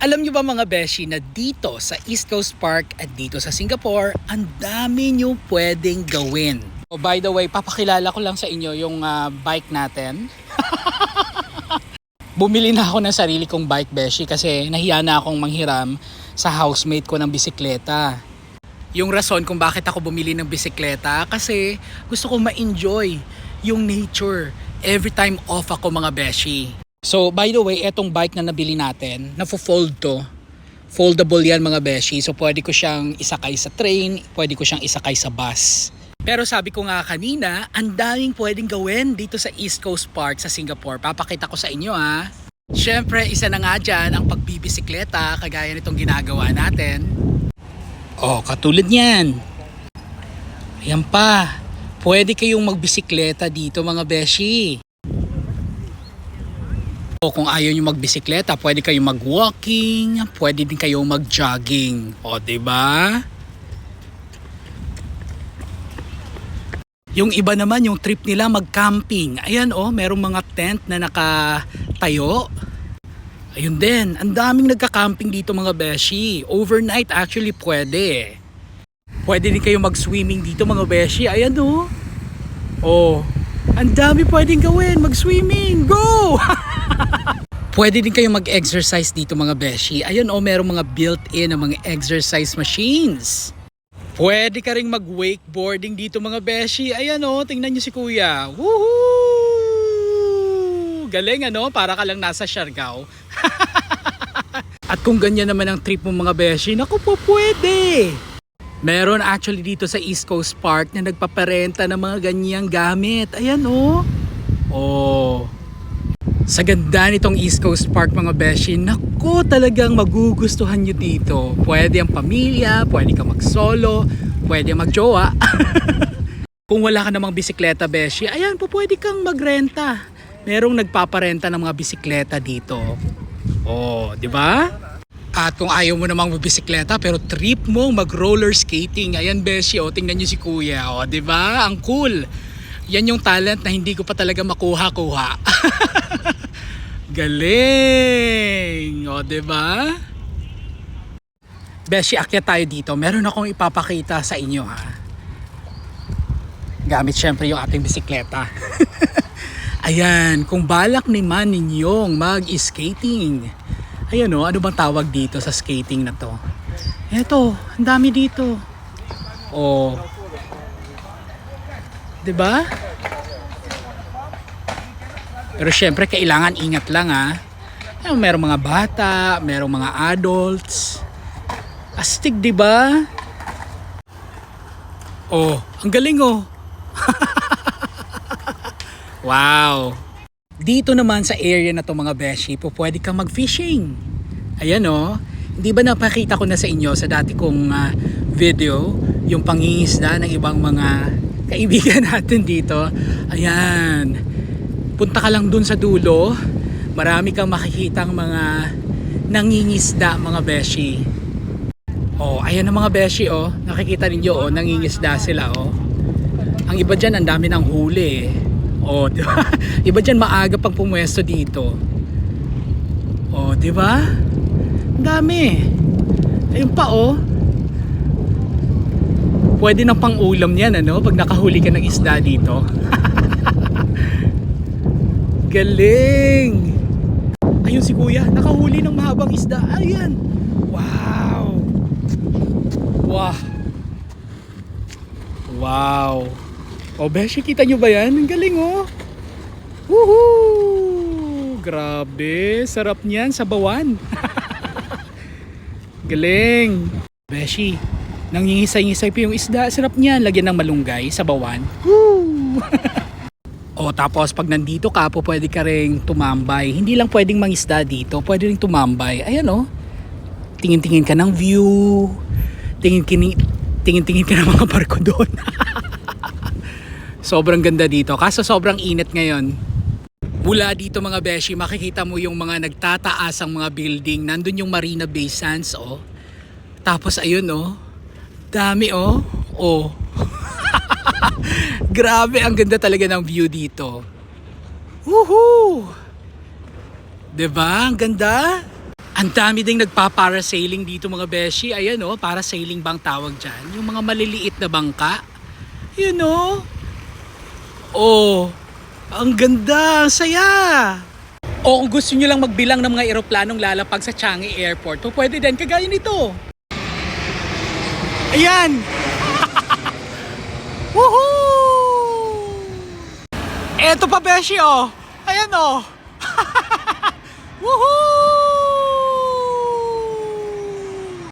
Alam niyo ba mga beshi na dito sa East Coast Park at dito sa Singapore, ang dami niyo pwedeng gawin. Oh, by the way, papakilala ko lang sa inyo yung ah, bike natin. Bumili na ako ng sarili kong bike beshi kasi nahiya na akong manghiram sa housemate ko ng bisikleta. Yung rason kung bakit ako bumili ng bisikleta kasi gusto ko ma-enjoy yung nature every time off ako mga beshi. So by the way, etong bike na nabili natin, nafo-fold to. Foldable yan mga beshi. So pwede ko siyang isakay sa train, pwede ko siyang isakay sa bus. Pero sabi ko nga kanina, ang daming pwedeng gawin dito sa East Coast Park sa Singapore. Papakita ko sa inyo ha. Siyempre, isa na nga dyan ang pagbibisikleta kagaya nitong ginagawa natin. Oh, katulad niyan. Ayan pa. Pwede kayong magbisikleta dito mga beshi. O kung ayaw nyo magbisikleta, pwede kayong mag-walking, pwede din kayong mag-jogging. O, ba? Yung iba naman, yung trip nila mag-camping. Ayan oh, merong mga tent na nakatayo. Ayun din, ang daming nagka-camping dito mga beshi. Overnight actually pwede. Pwede din kayo mag-swimming dito mga beshi. Ayan oh. Oh, ang dami pwedeng gawin. Mag-swimming. Go! Pwede din kayo mag-exercise dito mga beshi. Ayun oh, merong mga built-in na mga exercise machines. Pwede ka ring mag-wakeboarding dito mga beshi. Ayan oh, tingnan nyo si kuya. Woohoo! Galing ano, para ka lang nasa Siargao. At kung ganyan naman ang trip mo mga beshi, naku po pwede. Meron actually dito sa East Coast Park na nagpaparenta ng mga ganyang gamit. Ayan oh. Oh. Sa ganda nitong East Coast Park mga beshi, naku talagang magugustuhan nyo dito. Pwede ang pamilya, pwede ka mag-solo, pwede magjowa. Kung wala ka namang bisikleta beshi, ayan po pwede kang magrenta. Merong nagpaparenta ng mga bisikleta dito. Oh, di ba? At kung ayaw mo namang magbisikleta pero trip mo mag-roller skating, ayan beshi, oh, tingnan nyo si kuya, oh, di ba? Ang cool. Yan yung talent na hindi ko pa talaga makuha-kuha. Galing! O, ba? Beshi, akyat tayo dito. Meron akong ipapakita sa inyo, ha? Gamit syempre yung ating bisikleta. Ayan, kung balak naman ninyong mag-skating. Ayan o, ano bang tawag dito sa skating na to? Eto, ang dami dito. Oh. 'Di ba? Pero syempre kailangan ingat lang ha. Merong mga bata, merong mga adults. Astig 'di ba? Oh, ang galing oh. wow. Dito naman sa area na to mga beshi, po pwede kang mag-fishing. Ayan oh. Hindi ba napakita ko na sa inyo sa dati kong ah, video yung pangingisda ng ibang mga kaibigan natin dito. Ayan. Punta ka lang dun sa dulo. Marami kang makikitang mga nangingisda mga beshi. Oh, ayan ang mga beshi oh. Nakikita ninyo oh, nangingisda sila oh. Ang iba diyan ang dami ng huli. eh. Oh, di ba? Iba diyan maaga pang pumwesto dito. Oh, di ba? Ang dami. Ayun pa oh. Pwede ng pang-ulam yan, ano? Pag nakahuli ka ng isda dito. Galing! Ayun si kuya, nakahuli ng mahabang isda. Ayan! Wow! Wow! Wow! O, Beshi, kita nyo ba yan? Ang galing, oh! Woohoo! Grabe! Sarap niyan sa bawan. galing! Beshi, nangingisay-ngisay pa yung isda. Sarap niyan. Lagyan ng malunggay sa bawan. Woo! o tapos pag nandito ka po pwede ka ring tumambay. Hindi lang pwedeng mangisda dito. Pwede ring tumambay. Ayan o. Tingin-tingin ka ng view. Tingin-tingin tingin-tingin ka ng mga barko doon. sobrang ganda dito. Kaso sobrang init ngayon. Mula dito mga beshi, makikita mo yung mga nagtataas ang mga building. Nandun yung Marina Bay Sands, oh. Tapos ayun, oh. Dami, oh. Oh. Grabe, ang ganda talaga ng view dito. Woohoo! 'Di ba? Ang ganda. Ang dami ding nagpa-parasailing dito mga beshi. Ayan oh, parasailing bang tawag dyan? Yung mga maliliit na bangka. You know? Oh, ang ganda, ang saya. O kung gusto nyo lang magbilang ng mga eroplanong lalapag sa Changi Airport, po pwede din kagaya nito. Ayan! Woohoo! Eto pa, Beshi, oh! Ayan, oh! Woohoo!